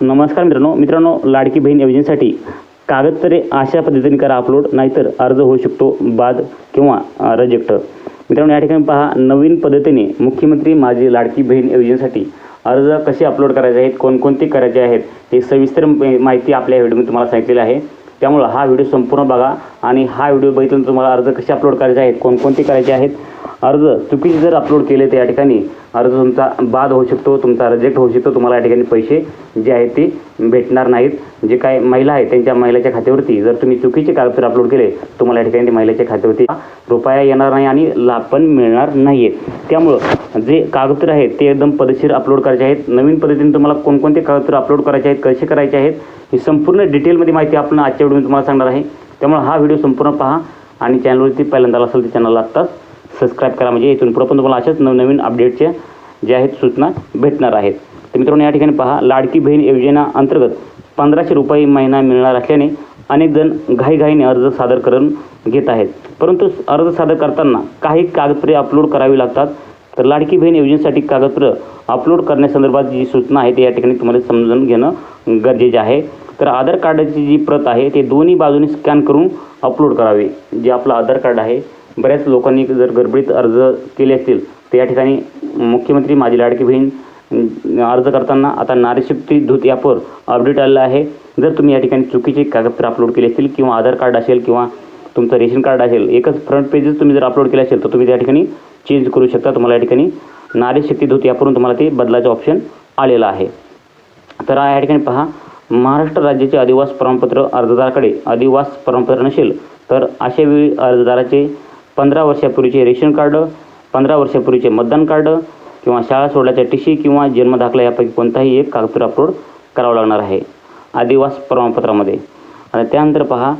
नमस्कार मित्रांनो मित्रांनो लाडकी बहीण योजनेसाठी कागदपत्रे अशा पद्धतीने करा अपलोड नाहीतर अर्ज होऊ शकतो बाद किंवा रिजेक्ट मित्रांनो या ठिकाणी पहा नवीन पद्धतीने मुख्यमंत्री माझी लाडकी बहीण योजनेसाठी अर्ज कसे अपलोड करायचे आहेत कोणकोणते करायचे आहेत हे सविस्तर माहिती आपल्या व्हिडिओमध्ये तुम्हाला सांगितलेली आहे. त्यामुळं हा व्हिडिओ संपूर्ण बघा आणि हा व्हिडिओ बघितल्यानंतर तुम्हाला अर्ज कसे अपलोड करायचे आहेत कोणकोणते करायचे आहेत अर्ज चुकीचे जर अपलोड केले तर या ठिकाणी अर्ज तुमचा बाद होऊ शकतो तुमचा रिजेक्ट होऊ शकतो तुम्हाला या ठिकाणी पैसे जे आहेत ते भेटणार नाहीत. जे काय महिला आहेत त्यांच्या महिलाच्या खात्यावरती जर तुम्ही चुकीचे कागदपत्र अपलोड केले तुम्हाला या ठिकाणी महिलाच्या खात्यावरती रुपया येणार नाही आणि लाभ पण मिळणार नाही आहेत त्यामुळं जे कागदपत्र आहेत ते एकदम पद्धतशीर अपलोड करायचे आहेत. नवीन पद्धतीने तुम्हाला कोणकोणते कागदपत्र अपलोड करायचे आहेत कसे करायचे आहेत ही संपूर्ण डिटेलमध्ये माहिती आपण आजच्या व्हिडिओमध्ये तुम्हाला सांगणार आहे. त्यामुळे हा व्हिडिओ संपूर्ण पहा आणि चॅनलवरती पहिल्यांदा असेल तर चॅनलला आत्ताच सबस्क्राईब करा. म्हणजे इथून पुढं पण तुम्हाला अशाच नवनवीन अपडेटच्या ज्या आहेत सूचना भेटणार आहेत. तर मित्रांनो या ठिकाणी पहा लाडकी बहीण योजना अंतर्गत पंधराशे रुपये महिना मिळणार असल्याने अनेक जण घाईघाईने अर्ज सादर करून घेत आहेत. परंतु अर्ज सादर करताना काही कागदपत्रे अपलोड करावी लागतात. तर लाडकी बहीण योजनेसाठी कागदपत्र अपलोड करण्यासंदर्भात जी सूचना आहे ते या ठिकाणी तुम्हाला समजून घेणं गरजेचे आहे. तर आधार कार्डाची जी प्रत आहे ते दोन्ही बाजूने स्कॅन करून अपलोड करावे. जे आपलं आधार कार्ड आहे बऱ्याच लोकांनी जर गडबडीत अर्ज केले असतील तर या ठिकाणी मुख्यमंत्री माझी लाडकी बहीण अर्ज करताना आता नारीशक्ती धूत ॲपवर अपडेट आलेलं आहे. जर तुम्ही या ठिकाणी चुकीचे कागदपत्र अपलोड केले असतील किंवा आधार कार्ड असेल किंवा तुमचं रेशन कार्ड असेल एकच फ्रंट पेजच तुम्ही जर अपलोड केलं असेल तर तुम्ही त्या ठिकाणी चेंज करू शकता. तुम्हाला या ठिकाणी नारी शक्ती यापवरून तुम्हाला ते बदलाचं ऑप्शन आलेलं आहे. तर या ठिकाणी पहा. महाराष्ट्र राज्याचे अधिवास प्रमाणपत्र अर्जदाराकडे अधिवास प्रमाणपत्र नसेल तर अशा वेळी अर्जदाराचे पंधरा वर्षापूर्वीचे रेशन कार्ड पंधरा वर्षापूर्वीचे मतदान कार्ड किंवा शाळा सोडल्याच्या टी सी किंवा जन्मदाखला यापैकी कोणताही एक कागदपत्र अपलोड करावं लागणार आहे. आदिवास प्रमाणपत्रामध्ये. आणि त्यानंतर पहा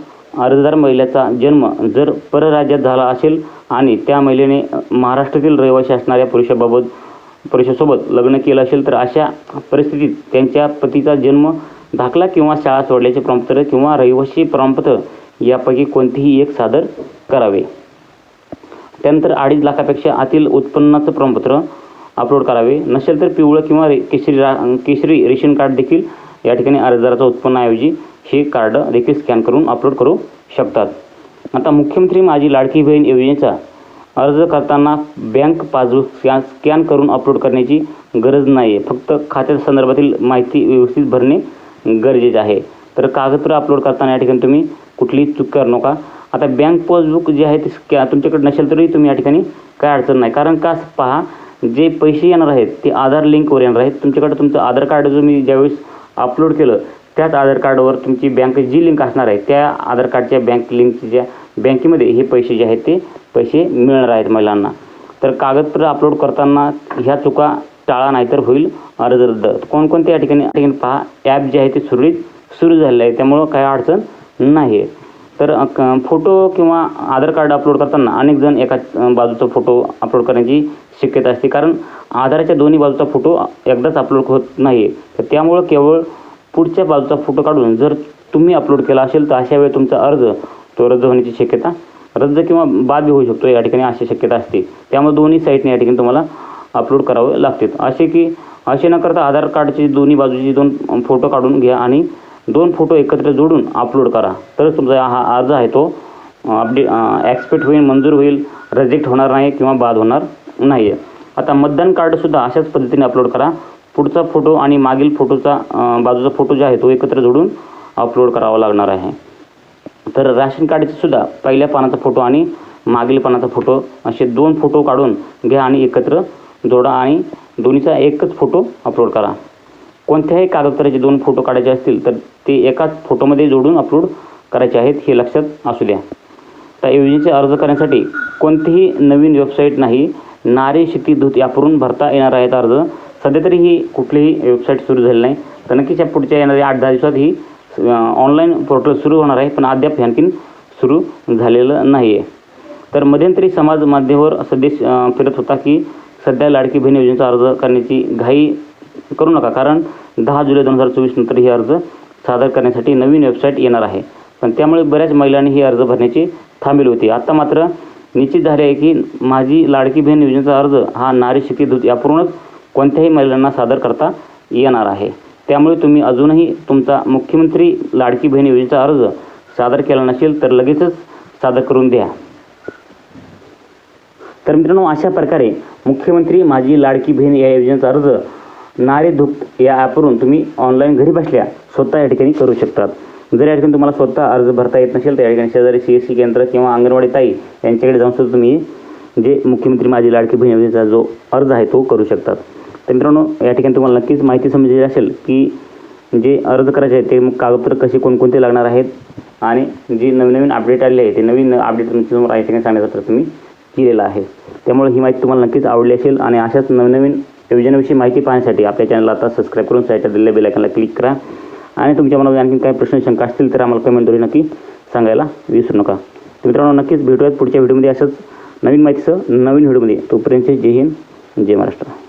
अर्जदार महिलेचा जन्म जर परराज्यात झाला असेल आणि त्या महिलेने महाराष्ट्रातील रहिवासी असणाऱ्या पुरुषाबाबत पुरुषासोबत लग्न केलं असेल तर अशा परिस्थितीत त्यांच्या पतीचा जन्म दाखला किंवा शाळा सोडल्याचे प्रमाणपत्र किंवा रहिवासी प्रमाणपत्र यापैकी कोणतेही एक सादर करावे. त्यानंतर अडीच लाखापेक्षा आतील उत्पन्नाचं प्रमाणपत्र अपलोड करावे. नसेल तर पिवळं किंवा रे केशरी रा केशरी रेशन कार्ड देखील या ठिकाणी अर्जदाराचं उत्पन्नाऐवजी हे कार्ड देखील स्कॅन करून अपलोड करू शकतात. आता मुख्यमंत्री माझी लाडकी बहीण योजनेचा अर्ज करताना बँक पासबुक स्कॅन स्कॅन करून अपलोड करण्याची गरज नाही आहे फक्त खात्या संदर्भातील माहिती व्यवस्थित भरणे गरजेचे आहे. तर कागदपत्र अपलोड करताना या ठिकाणी तुम्ही कुठलीही चूक करू नका. आता बँक पासबुक जे आहे ते स्कॅ तुमच्याकडे नसेल तरी तुम्ही या ठिकाणी काय अडचण नाही. कारण का पहा जे पैसे येणार आहेत ते आधार लिंकवर येणार आहेत. तुमच्याकडे तुमचं आधार कार्ड जो मी ज्यावेळेस अपलोड केलं त्याच आधार कार्डवर तुमची बँक जी लिंक असणार आहे त्या आधार कार्डच्या बँक लिंकच्या बँकेमध्ये हे पैसे जे आहेत ते पैसे मिळणार आहेत महिलांना. तर कागदपत्र अपलोड करताना ह्या चुका टाळा नाहीतर होईल अर्ज रद्द कोणकोणत्या या ठिकाणी या ठिकाणी पहा ॲप जे आहे ते सुरळीत सुरू झालेलं आहे. त्यामुळं काही अडचण नाही आहे तर क- फोटो किंवा आधार कार्ड अपलोड करताना अनेक जण एका बाजूचा फोटो अपलोड करण्याची शक्यता असते. कारण आधाराच्या दोन्ही बाजूचा फोटो एकदाच अपलोड होत नाही तर त्यामुळं केवळ पुढच्या बाजूचा फोटो काढून जर तुम्ही अपलोड केला असेल तर अशा वेळी तुमचा अर्ज तो रद्द होण्याची शक्यता रद्द किंवा बाद होऊ शकतो या ठिकाणी अशी शक्यता असते. त्यामुळे दोन्ही साईटने या ठिकाणी तुम्हाला अपलोड करावे लागतात. असे की असे न करता आधार कार्डची दोन्ही बाजूची दोन फोटो काढून घ्या आणि दोन फोटो एकत्र जोडून अपलोड करा. तरच तुमचा हा अर्ज आहे तो अपडे ॲक्सपेक्ट होईल मंजूर होईल रिजेक्ट होणार नाही किंवा बाद होणार नाही आहे आता मतदान कार्डसुद्धा अशाच पद्धतीने अपलोड करा. पुढचा फोटो आणि मागील फोटोचा बाजूचा फोटो जो आहे तो एकत्र जोडून अपलोड करावा लागणार आहे. तर राशन कार्डचे सुद्धा पहिल्या पानाचा फोटो आणि मागील पानाचा फोटो असे दोन फोटो काढून घ्या आणि एकत्र जोडा आणि दोन्हीचा एकच फोटो अपलोड करा. कोणत्याही कागदपत्राचे दोन फोटो काढायचे असतील तर ते एकाच फोटोमध्ये जोडून अपलोड करायचे आहेत हे लक्षात असू द्या. त्या योजनेचे अर्ज करण्यासाठी कोणतीही नवीन वेबसाईट नाही नारी शेती दूत यावरून भरता येणार आहेत अर्ज. सध्या तरी ही कुठलीही वेबसाईट सुरू झाली नाही. तर नक्कीच या पुढच्या येणाऱ्या आठ दहा दिवसात ही ऑनलाईन पोर्टल सुरू होणार आहे पण अद्याप हे आणखीन सुरू झालेलं नाही आहे तर मध्यंतरी समाज माध्यमावर संदेश फिरत होता की सध्या लाडकी बहीण योजनेचा अर्ज करण्याची घाई करू नका. कारण दहा जुलै दोन हजार चोवीस नंतर ही अर्ज सादर करण्यासाठी नवीन वेबसाईट येणार आहे. पण त्यामुळे बऱ्याच महिलांनी ही अर्ज भरण्याची थांबवली होती. आता मात्र निश्चित झाले आहे की माझी लाडकी बहीण योजनेचा अर्ज हा नारी शक्ती दूत यापूर्णच कोणत्याही महिलांना सादर करता येणार आहे. त्यामुळे तुम्ही अजूनही तुमचा मुख्यमंत्री लाडकी बहीण योजनेचा अर्ज सादर केला नसेल तर लगेचच सादर करून द्या. तर मित्रांनो अशा प्रकारे मुख्यमंत्री माझी लाडकी बहीण या योजनेचा अर्ज नारे धूप या ॲपवरून तुम्ही ऑनलाईन घरी बसल्या स्वतः या ठिकाणी करू शकतात. जर या ठिकाणी तुम्हाला स्वतः अर्ज भरता येत नसेल तर या ठिकाणी शेजारी सी एस सी केंद्र किंवा अंगणवाडी ताई यांच्याकडे जाऊन सुद्धा तुम्ही जे मुख्यमंत्री माझी लाडकी बहीण योजनेचा जो अर्ज आहे तो करू शकतात. तर मित्रांनो या ठिकाणी तुम्हाला नक्कीच माहिती समजली असेल की जे अर्ज करायचे आहेत ते मग कागदपत्र कसे कोणकोणते लागणार आहेत आणि जी नवीन नवीन अपडेट आलेले आहे ते नवीन अपडेट तुमच्यासमोर या ठिकाणी सांगण्याचा प्रयत्न मी केलेला आहे. त्यामुळे ही माहिती तुम्हाला नक्कीच आवडली असेल आणि अशाच नवनवीन योजनेविषयी माहिती पाहण्यासाठी आपल्या चॅनलला आता सबस्क्राईब करून साईटच्या दिलेल्या बेलायकनला क्लिक करा. आणि तुमच्या मनामध्ये आणखी काही प्रश्न शंका असतील तर आम्हाला कमेंटद्वारे नक्की सांगायला विसरू नका. तर मित्रांनो नक्कीच भेटूयात पुढच्या व्हिडिओमध्ये असंच नवीन माहितीसह नवीन व्हिडिओमध्ये तोपर्यंत जय हिंद जय महाराष्ट्र.